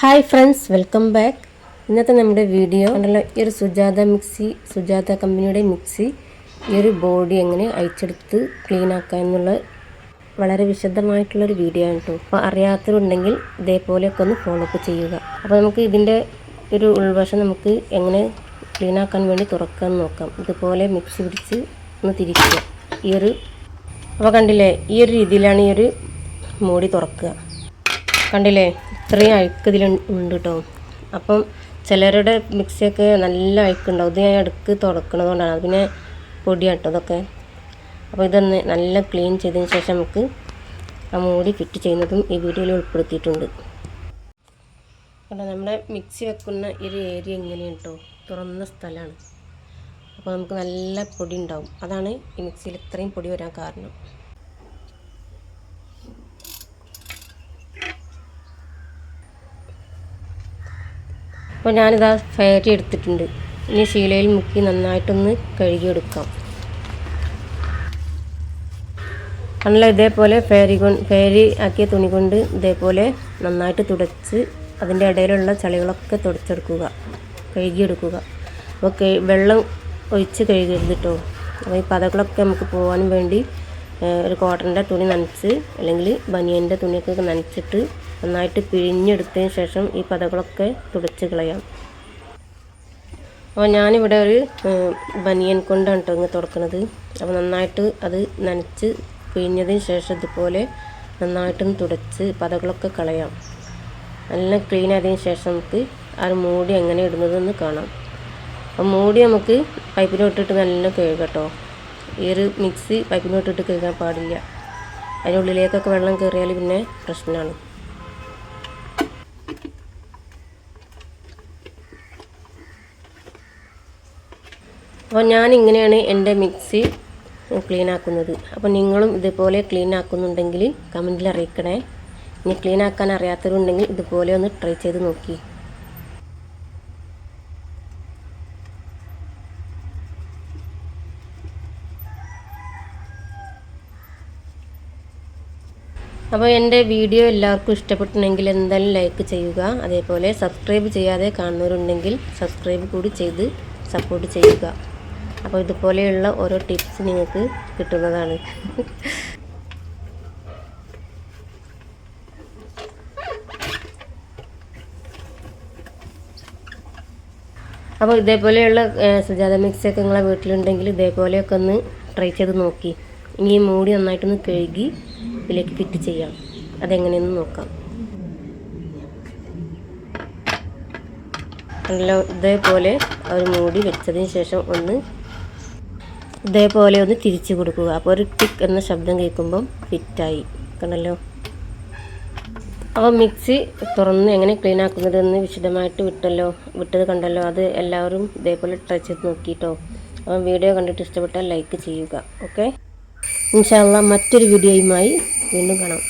Hi friends welcome back ഇന്നത്തെ നമ്മുടെ video ഉണ്ടല്ലോ ഈ ഒരു സുജാത മിക്സി സുജാത കമ്പനിയുടെ മിക്സി ഈ ഒരു ബോഡി എങ്ങനെ അയച്ചെടുത്ത് ക്ലീൻ ആക്കുക എന്നുള്ള വളരെ വിശദമായിട്ടുള്ളൊരു വീഡിയോ ആണ് കേട്ടോ അപ്പോൾ അറിയാത്തവരുണ്ടെങ്കിൽ ഇതേപോലെയൊക്കെ ഒന്ന് ഫോളോ അപ്പ് ചെയ്യുക. അപ്പോൾ നമുക്ക് ഇതിന്റെ ഒരു ഉൾവശം നമുക്ക് എങ്ങനെ ക്ലീൻ ആക്കാൻ വേണ്ടി തുറക്കാൻ നോക്കാം. ഇതുപോലെ മിക്സി പിടിച്ച് ഒന്ന് തിരിക്കുക. ഈ ഒരു അപ്പോൾ കണ്ടില്ലേ ഈ ഒരു രീതിയിലാണ് ഈ ഒരു മൂടി തുറക്കുക. കണ്ടില്ലേ? ഇത്രയും അഴുക്ക് ഇതിൽ ഉണ്ട് കേട്ടോ അപ്പം ചിലരുടെ മിക്സിയൊക്കെ നല്ല അഴുക്കുണ്ടാവും. ഇത് ഞാൻ അടുക്ക് തുടക്കണത് കൊണ്ടാണ് അത് പിന്നെ പൊടിയാണ് കേട്ടോ ഇതൊക്കെ. അപ്പോൾ ഇതൊന്ന് നല്ല ക്ലീൻ ചെയ്തതിന് ശേഷം നമുക്ക് ആ മൂടി ഫിറ്റ് ചെയ്യുന്നതും ഈ വീഡിയോയിൽ ഉൾപ്പെടുത്തിയിട്ടുണ്ട്. കണ്ടോ നമ്മുടെ മിക്സി വെക്കുന്ന ഒരു ഏരിയ എങ്ങനെയാണ് കേട്ടോ. തുറന്ന സ്ഥലമാണ്. അപ്പോൾ നമുക്ക് നല്ല പൊടി ഉണ്ടാവും. അതാണ് ഈ മിക്സിയിൽ ഇത്രയും പൊടി വരാൻ കാരണം. അപ്പോൾ ഞാനിതാ ഫയറ്റി എടുത്തിട്ടുണ്ട്. ഇനി ശീലയിൽ മുക്കി നന്നായിട്ടൊന്ന് കഴുകിയെടുക്കാം. നല്ല ഇതേപോലെ ഫേരി കൊണ്ട് ഫേരി ആക്കിയ തുണി കൊണ്ട് ഇതേപോലെ നന്നായിട്ട് തുടച്ച് അതിന്റെ ഇടയിലുള്ള ചളികളൊക്കെ തുടച്ചെടുക്കുക. കഴുകിയെടുക്കുക. അപ്പോൾ കെ വെള്ളം ഒഴിച്ച് കഴുകരുത് അപ്പോൾ ഈ പതകളൊക്കെ നമുക്ക് പോകാനും വേണ്ടി ഒരു കോട്ടന്റെ തുണി നനച്ച് അല്ലെങ്കിൽ ബനിയന്റെ തുണിയൊക്കെ നനച്ചിട്ട് നന്നായിട്ട് പിഴിഞ്ഞെടുത്തതിന് ശേഷം ഈ പതകളൊക്കെ തുടച്ച് കളയാം. അപ്പോൾ ഞാനിവിടെ ഒരു ബനിയൻ കൊണ്ടാണ് കേട്ടോ ഇങ്ങനെ തുറക്കുന്നത് അപ്പോൾ നന്നായിട്ട് അത് നനച്ച് പിഴിഞ്ഞതിന് ശേഷം ഇതുപോലെ നന്നായിട്ടും തുടച്ച് പതകളൊക്കെ കളയാം. നല്ല ക്ലീൻ ആയതിനു ശേഷം നമുക്ക് ആ മൂടി എങ്ങനെ ഇടുന്നതെന്ന് കാണാം. അപ്പോൾ മൂടി നമുക്ക് പൈപ്പിലോട്ടിട്ട് നല്ല കഴുകട്ടോ ഈ ഒരു മിക്സി പൈപ്പിലോട്ടിട്ട് കഴുകാൻ പാടില്ല. അതിനുള്ളിലേക്കൊക്കെ വെള്ളം കയറിയാൽ പിന്നെ പ്രശ്നമാണ്. അപ്പോൾ ഞാൻ ഇങ്ങനെയാണ് എന്റെ മിക്സി ക്ലീൻ ആക്കുന്നത് അപ്പോൾ നിങ്ങളും ഇതുപോലെ ക്ലീൻ ആക്കുന്നുണ്ടെങ്കിൽ കമന്റിൽ അറിയിക്കണേ. ഇനി ക്ലീൻ ആക്കാൻ അറിയാത്തവരുണ്ടെങ്കിൽ ഇതുപോലെ ഒന്ന് ട്രൈ ചെയ്ത് നോക്കി. അപ്പോൾ എന്റെ വീഡിയോ എല്ലാവർക്കും ഇഷ്ടപ്പെട്ടിട്ടുണ്ടെങ്കിൽ എന്തായാലും ലൈക്ക് ചെയ്യുക. അതേപോലെ സബ്സ്ക്രൈബ് ചെയ്യാതെ കാണുന്നവരുണ്ടെങ്കിൽ സബ്സ്ക്രൈബ് കൂടി ചെയ്ത് സപ്പോർട്ട് ചെയ്യുക. അപ്പോൾ ഇതുപോലെയുള്ള ഓരോ ടിപ്സ് നിങ്ങൾക്ക് കിട്ടുന്നതാണ്. അപ്പോൾ ഇതേപോലെയുള്ള സുജാത മിക്സൊക്കെ നിങ്ങളെ വീട്ടിലുണ്ടെങ്കിൽ ഇതേപോലെയൊക്കെ ഒന്ന് ട്രൈ ചെയ്ത് നോക്കി. ഇനി മൂടി നന്നായിട്ടൊന്ന് കഴുകി ഇതിലേക്ക് ഫിറ്റ് ചെയ്യാം. അതെങ്ങനെയെന്ന് നോക്കാം. നല്ല ഇതേപോലെ ഒരു മൂടി വെച്ചതിന് ശേഷം ഒന്ന് ഇതേപോലെ ഒന്ന് തിരിച്ചു കൊടുക്കുക. അപ്പോൾ ഒരു ടിക്ക് എന്ന ശബ്ദം കേൾക്കുമ്പം ഫിറ്റായി കണ്ടല്ലോ? അപ്പോൾ മിക്സി തുറന്ന് എങ്ങനെ ക്ലീൻ ആക്കുന്നതെന്ന് വിശദമായിട്ട് വിട്ടല്ലോ. വിട്ടത് കണ്ടല്ലോ? അത് എല്ലാവരും ഇതേപോലെ ട്രൈ ചെയ്ത് നോക്കിയിട്ടോ അപ്പം വീഡിയോ കണ്ടിട്ട് ഇഷ്ടപ്പെട്ടാൽ ലൈക്ക് ചെയ്യുക. ഓക്കെ ഇൻഷാല്ല മറ്റൊരു വീഡിയോയുമായി വീണ്ടും കാണാം.